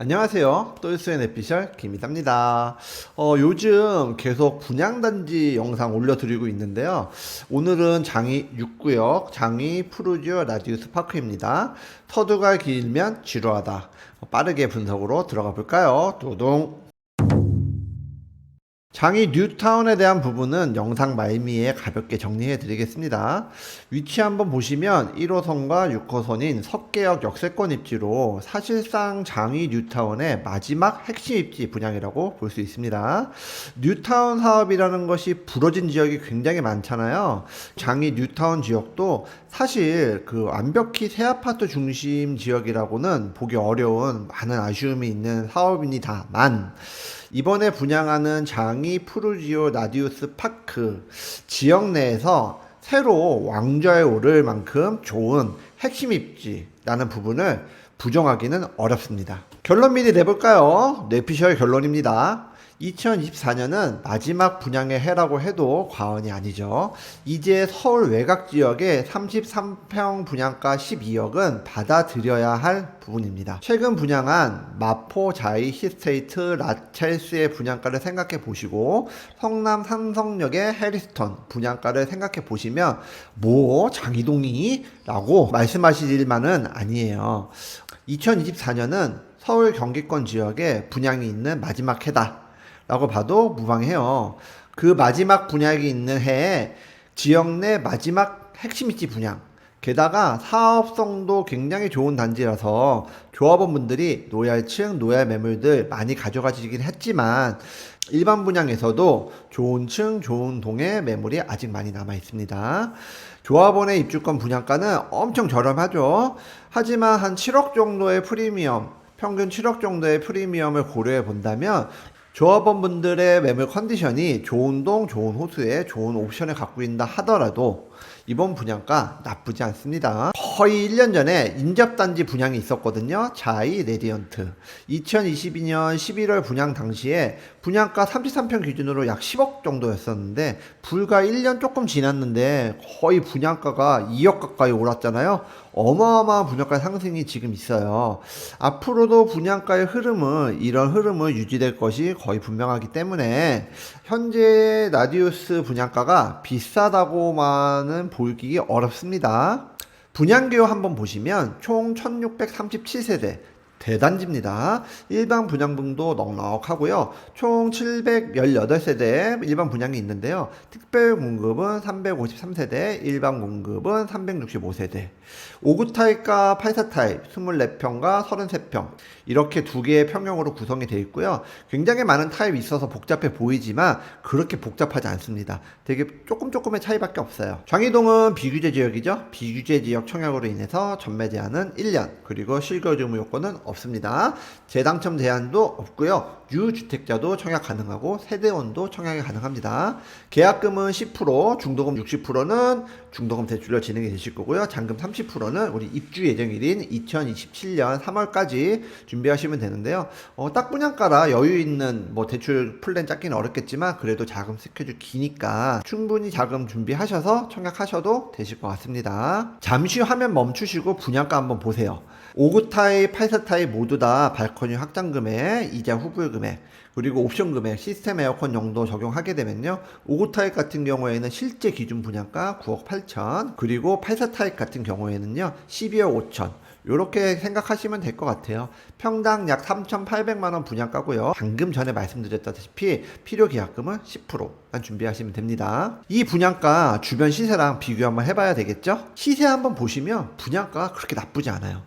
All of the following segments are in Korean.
안녕하세요. 똘스의 내피셜 김이답니다. 어, 요즘 계속 분양단지 영상 올려드리고 있는데요. 오늘은 장이 6구역 장이 푸르지오 라디우스 파크입니다. 서두가 길면 지루하다. 빠르게 분석으로 들어가 볼까요? 도동. 장이 뉴타운에 대한 부분은 영상 말미에 가볍게 정리해 드리겠습니다. 위치 한번 보시면 1호선과 6호선인 석계역 역세권 입지로 사실상 장이 뉴타운의 마지막 핵심 입지 분양이라고 볼 수 있습니다. 뉴타운 사업이라는 것이 부러진 지역이 굉장히 많잖아요. 장이 뉴타운 지역도 사실 그 완벽히 새 아파트 중심 지역이라고는 보기 어려운 많은 아쉬움이 있는 사업입니다만 이번에 분양하는 장이 푸르지오 라디우스 파크 지역 내에서 새로 왕좌에 오를 만큼 좋은 핵심 입지라는 부분을 부정하기는 어렵습니다. 결론 미리 내볼까요? 뇌피셜 결론입니다. 2024년은 마지막 분양의 해라고 해도 과언이 아니죠. 이제 서울 외곽 지역의 33평 분양가 12억은 받아들여야 할 부분입니다. 최근 분양한 마포 자이 히스테이트 라첼스의 분양가를 생각해 보시고 성남 삼성역의 해리스턴 분양가를 생각해 보시면 뭐 장이동이? 라고 말씀하실 만은 아니에요. 2024년은 서울 경기권 지역에 분양이 있는 마지막 해다. 라고 봐도 무방해요. 그 마지막 분양이 있는 해에 지역 내 마지막 핵심 입지 분양. 게다가 사업성도 굉장히 좋은 단지라서 조합원분들이 노얄층, 노얄 매물들 많이 가져가시긴 했지만 일반 분양에서도 좋은 층, 좋은 동의 매물이 아직 많이 남아 있습니다. 조합원의 입주권 분양가는 엄청 저렴하죠. 하지만 한 7억 정도의 프리미엄, 평균 7억 정도의 프리미엄을 고려해 본다면 조합원분들의 매물 컨디션이 좋은 동, 좋은 호수에 좋은 옵션을 갖고 있다 하더라도 이번 분양가 나쁘지 않습니다. 거의 1년 전에 인접단지 분양이 있었거든요. 자이 레디언트. 2022년 11월 분양 당시에 분양가 33평 기준으로 약 10억 정도였었는데 불과 1년 조금 지났는데 거의 분양가가 2억 가까이 올랐잖아요. 어마어마한 분양가 상승이 지금 있어요. 앞으로도 분양가의 흐름은 이런 흐름을 유지될 것이 거의 분명하기 때문에 현재 라디우스 분양가가 비싸다고만은 보기 어렵습니다. 분양계요 한번 보시면 총 1637세대 대단지입니다. 일반 분양분도 넉넉하고요. 총 718세대 일반 분양이 있는데요. 특별 공급은 353세대, 일반 공급은 365세대. 5구 타입과 84 타입 24평과 33평 이렇게 두 개의 평형으로 구성이 되어 있고요. 굉장히 많은 타입이 있어서 복잡해 보이지만 그렇게 복잡하지 않습니다. 되게 조금 조금의 차이밖에 없어요. 장이동은 비규제 지역이죠. 비규제 지역 청약으로 인해서 전매 제한은 1년 그리고 실거주 의무 요건은 없습니다. 재당첨 제한도 없고요. 유주택자도 청약 가능하고 세대원도 청약이 가능합니다. 계약금은 10%, 중도금 60%는 중도금 대출로 진행이 되실 거고요. 잔금 30%는 우리 입주 예정일인 2027년 3월까지 준비하시면 되는데요. 어, 딱 분양가라 여유 있는 뭐 대출 플랜 짰기는 어렵겠지만 그래도 자금 스케줄 기니까 충분히 자금 준비하셔서 청약하셔도 되실 것 같습니다. 잠시 화면 멈추시고 분양가 한번 보세요. 5구 타입, 84 타입 모두 다 발코니 확장 금액, 이자 후불 금액, 그리고 옵션 금액, 시스템 에어컨 용도 적용하게 되면요. 5구 타입 같은 경우에는 실제 기준 분양가 9억 8천, 그리고 84 타입 같은 경우에는요. 12억 5천. 이렇게 생각하시면 될 것 같아요. 평당 약 3,800만 원 분양가고요. 방금 전에 말씀드렸다시피 필요 계약금은 10%만 준비하시면 됩니다. 이 분양가 주변 시세랑 비교 한번 해봐야 되겠죠? 시세 한번 보시면 분양가가 그렇게 나쁘지 않아요.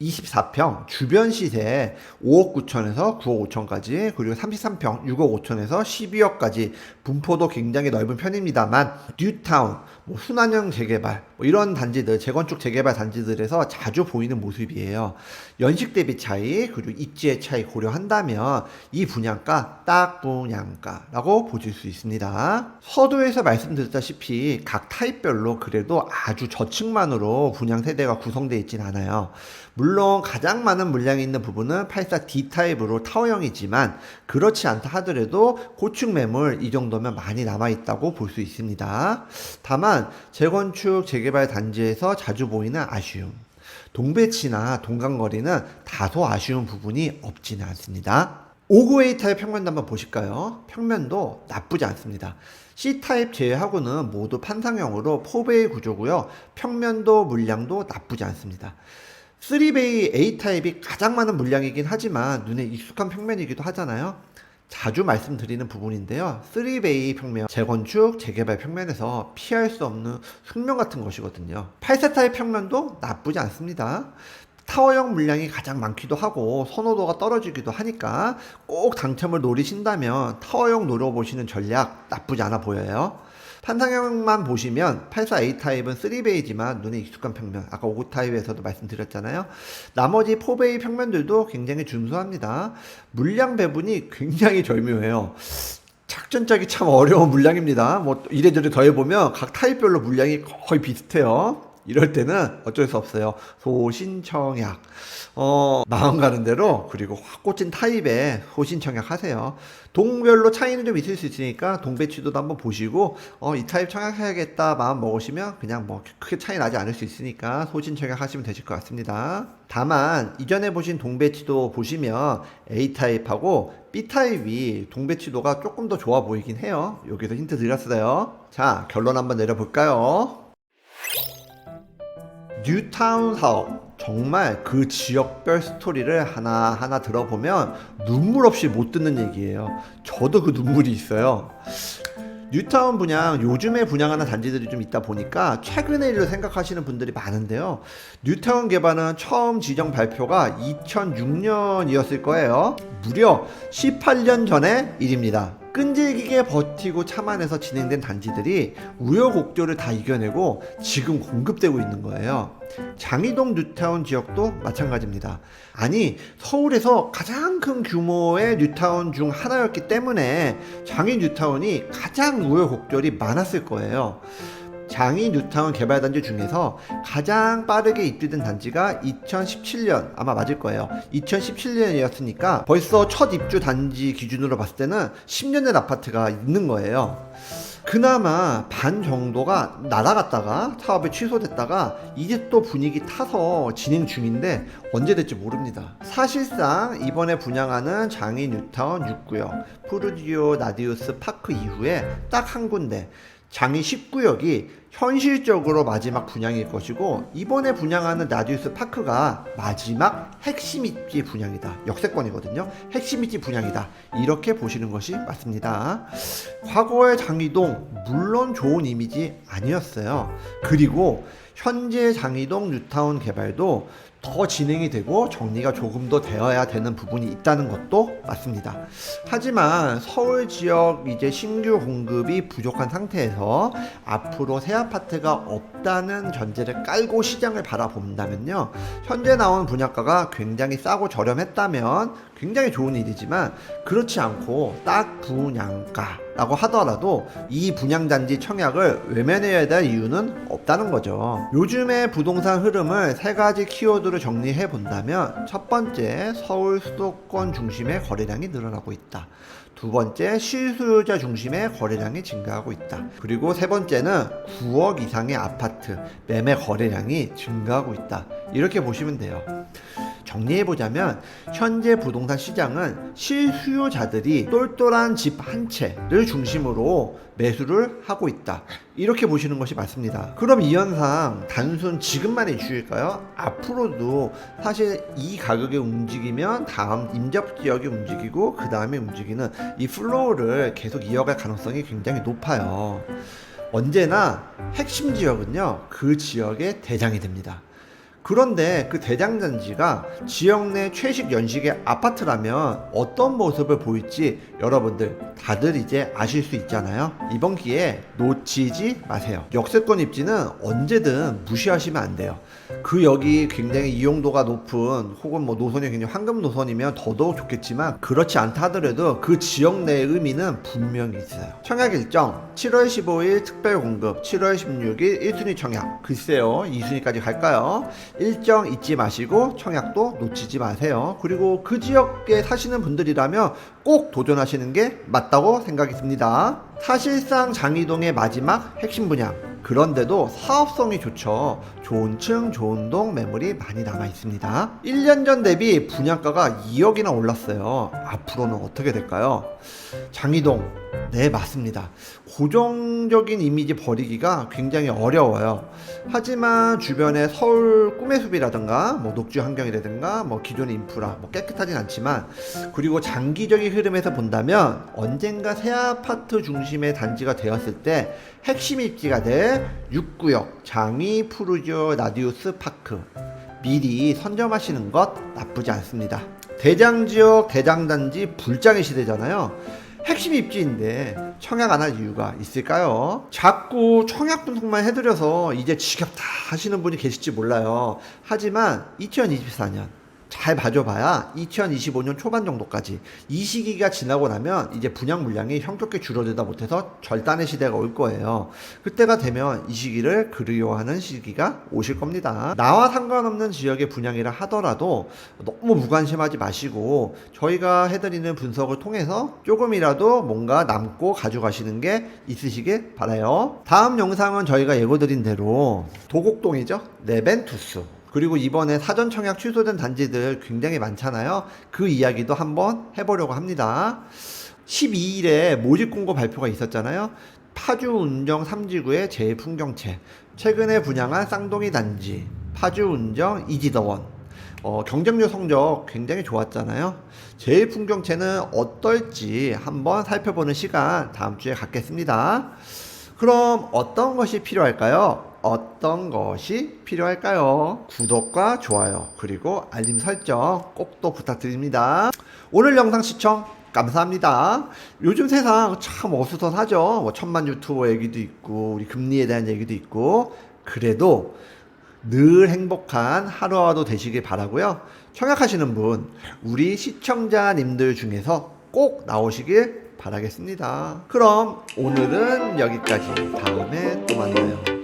24평 주변 시세 5억 9천에서 9억 5천까지 그리고 33평 6억 5천에서 12억까지 분포도 굉장히 넓은 편입니다만 뉴타운 뭐 순환형 재개발 뭐 이런 단지들 재건축 재개발 단지들에서 자주 보이는 모습이에요. 연식 대비 차이 그리고 입지의 차이 고려한다면 이 분양가 딱 분양가라고 보실 수 있습니다. 서두에서 말씀드렸다시피 각 타입별로 그래도 아주 저층만으로 분양 세대가 구성되어 있진 않아요. 물론 가장 많은 물량이 있는 부분은 84D 타입으로 타워형이지만 그렇지 않다 하더라도 고층 매물 이 정도면 많이 남아 있다고 볼 수 있습니다. 다만 재건축 재개 발 단지에서 자주 보이는 아쉬움. 동배치나 동강거리는 다소 아쉬운 부분이 없지는 않습니다. 59A타입 평면도 한번 보실까요? 평면도 나쁘지 않습니다. C타입 제외하고는 모두 판상형으로 4베이 구조고요. 평면도 물량도 나쁘지 않습니다. 3베이 A타입이 가장 많은 물량이긴 하지만 눈에 익숙한 평면이기도 하잖아요. 자주 말씀드리는 부분인데요. 3베이 평면, 재건축, 재개발 평면에서 피할 수 없는 숙명 같은 것이거든요. 8세타의 평면도 나쁘지 않습니다. 타워형 물량이 가장 많기도 하고 선호도가 떨어지기도 하니까 꼭 당첨을 노리신다면 타워형 노려보시는 전략 나쁘지 않아 보여요. 판상형만 보시면 84A 타입은 3베이지만 눈에 익숙한 평면 아까 59 타입에서도 말씀드렸잖아요. 나머지 4베이 평면들도 굉장히 준수합니다. 물량 배분이 굉장히 절묘해요. 작전 짜기 참 어려운 물량입니다. 뭐 이래저래 더해보면 각 타입별로 물량이 거의 비슷해요 이럴 때는 어쩔 수 없어요. 소신청약. 어, 마음 가는 대로 그리고 확 꽂힌 타입에 소신청약 하세요. 동별로 차이는 좀 있을 수 있으니까 동배치도도 한번 보시고 어, 이 타입 청약해야겠다 마음 먹으시면 그냥 뭐 크게 차이 나지 않을 수 있으니까 소신청약 하시면 되실 것 같습니다. 다만 이전에 보신 동배치도 보시면 A 타입하고 B 타입이 동배치도가 조금 더 좋아 보이긴 해요. 여기서 힌트 드렸어요. 자, 결론 한번 내려볼까요? 뉴타운 사업 정말 그 지역별 스토리를 하나하나 들어보면 눈물 없이 못 듣는 얘기예요. 저도 그 눈물이 있어요. 뉴타운 분양 요즘에 분양하는 단지들이 좀 있다 보니까 최근의 일로 생각하시는 분들이 많은데요. 뉴타운 개발은 처음 지정 발표가 2006년이었을 거예요. 무려 18년 전의 일입니다. 끈질기게 버티고 참아내서 진행된 단지들이 우여곡절을 다 이겨내고 지금 공급되고 있는 거예요. 장이동 뉴타운 지역도 마찬가지입니다. 아니 서울에서 가장 큰 규모의 뉴타운 중 하나였기 때문에 장이 뉴타운이 가장 우여곡절이 많았을 거예요. 장이 뉴타운 개발 단지 중에서 가장 빠르게 입주된 단지가 2017년 아마 맞을 거예요. 2017년이었으니까 벌써 첫 입주 단지 기준으로 봤을 때는 10년 된 아파트가 있는 거예요. 그나마 반 정도가 날아갔다가 사업이 취소됐다가 이제 또 분위기 타서 진행 중인데 언제 될지 모릅니다. 사실상 이번에 분양하는 장이 뉴타운 6구역 푸르디오 나디우스 파크 이후에 딱 한 군데 장이 10구역이 현실적으로 마지막 분양일 것이고 이번에 분양하는 나디우스 파크가 마지막 핵심 입지 분양이다. 역세권이거든요. 핵심 입지 분양이다. 이렇게 보시는 것이 맞습니다. 과거의 장이동 물론 좋은 이미지 아니었어요. 그리고 현재 장이동 뉴타운 개발도 더 진행이 되고 정리가 조금 더 되어야 되는 부분이 있다는 것도 맞습니다. 하지만 서울 지역 이제 신규 공급이 부족한 상태에서 앞으로 새 아파트가 없다는 전제를 깔고 시장을 바라본다면요. 현재 나온 분양가가 굉장히 싸고 저렴했다면 굉장히 좋은 일이지만 그렇지 않고 딱 분양가 라고 하더라도 이 분양단지 청약을 외면해야 될 이유는 없다는 거죠. 요즘의 부동산 흐름을 세 가지 키워드로 정리해 본다면 첫 번째 서울 수도권 중심의 거래량이 늘어나고 있다. 두 번째 실수요자 중심의 거래량이 증가하고 있다. 그리고 세 번째는 9억 이상의 아파트 매매 거래량이 증가하고 있다. 이렇게 보시면 돼요. 정리해보자면 현재 부동산 시장은 실수요자들이 똘똘한 집 한 채를 중심으로 매수를 하고 있다. 이렇게 보시는 것이 맞습니다. 그럼 이 현상 단순 지금만의 이슈일까요? 앞으로도 사실 이 가격에 움직이면 다음 임접 지역이 움직이고 그 다음에 움직이는 이 플로우를 계속 이어갈 가능성이 굉장히 높아요. 언제나 핵심 지역은요 그 지역의 대장이 됩니다. 그런데 그 대장단지가 지역 내 최식 연식의 아파트라면 어떤 모습을 보일지 여러분들 다들 이제 아실 수 있잖아요. 이번 기회에 놓치지 마세요. 역세권 입지는 언제든 무시하시면 안 돼요. 그 역이 굉장히 이용도가 높은 혹은 뭐 노선이 굉장히 황금 노선이면 더더욱 좋겠지만 그렇지 않다 하더라도 그 지역 내의 의미는 분명히 있어요. 청약 일정 7월 15일 특별 공급 7월 16일 1순위 청약 글쎄요 2순위까지 갈까요? 일정 잊지 마시고 청약도 놓치지 마세요. 그리고 그 지역에 사시는 분들이라면 꼭 도전하시는 게 맞다고 생각이 듭니다. 사실상 장이동의 마지막 핵심 분양 그런데도 사업성이 좋죠. 좋은 층, 좋은 동 매물이 많이 남아 있습니다. 1년 전 대비 분양가가 2억이나 올랐어요. 앞으로는 어떻게 될까요? 장이동, 네, 맞습니다. 고정적인 이미지 버리기가 굉장히 어려워요. 하지만 주변에 서울 꿈의 숲이라든가 뭐 녹지 환경이라든가 뭐 기존의 인프라 뭐 깨끗하진 않지만 그리고 장기적인 흐름에서 본다면 언젠가 새 아파트 중심의 단지가 되었을 때 핵심 입지가 될 6구역 장위 푸르지오 라디우스 파크 미리 선점하시는 것 나쁘지 않습니다. 대장 지역 대장 단지 불장의 시대잖아요. 핵심 입지인데 청약 안 할 이유가 있을까요? 자꾸 청약 분석만 해드려서 이제 지겹다 하시는 분이 계실지 몰라요. 하지만 2024년 잘 봐줘봐야 2025년 초반 정도까지 이 시기가 지나고 나면 이제 분양 물량이 형격히 줄어들다 못해서 절단의 시대가 올 거예요. 그때가 되면 이 시기를 그리워하는 시기가 오실 겁니다. 나와 상관없는 지역의 분양이라 하더라도 너무 무관심하지 마시고 저희가 해드리는 분석을 통해서 조금이라도 뭔가 남고 가져가시는 게 있으시길 바라요. 다음 영상은 저희가 예고드린 대로 도곡동이죠. 네벤투스. 그리고 이번에 사전 청약 취소된 단지들 굉장히 많잖아요. 그 이야기도 한번 해보려고 합니다. 12일에 모집 공고 발표가 있었잖아요. 파주 운정 3지구의 제풍경채. 최근에 분양한 쌍둥이 단지. 파주 운정 이지더원. 어, 경쟁률 성적 굉장히 좋았잖아요. 제일 풍경채는 어떨지 한번 살펴보는 시간 다음 주에 갖겠습니다. 그럼 어떤 것이 필요할까요? 어떤 것이 필요할까요? 구독과 좋아요, 그리고 알림 설정 꼭 또 부탁드립니다. 오늘 영상 시청 감사합니다. 요즘 세상 참 어수선하죠. 뭐 천만 유튜버 얘기도 있고, 우리 금리에 대한 얘기도 있고, 그래도 늘 행복한 하루하루 되시길 바라고요. 청약하시는 분, 우리 시청자님들 중에서 꼭 나오시길 바라겠습니다. 그럼 오늘은 여기까지. 다음에 또 만나요.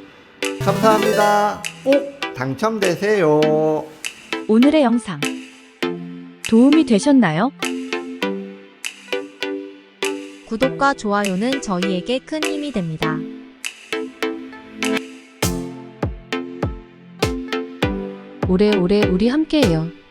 감사합니다. 꼭 당첨되세요. 오늘의 영상 도움이 되셨나요? 구독과 좋아요는 저희에게 큰 힘이 됩니다. 오래오래 우리 함께해요.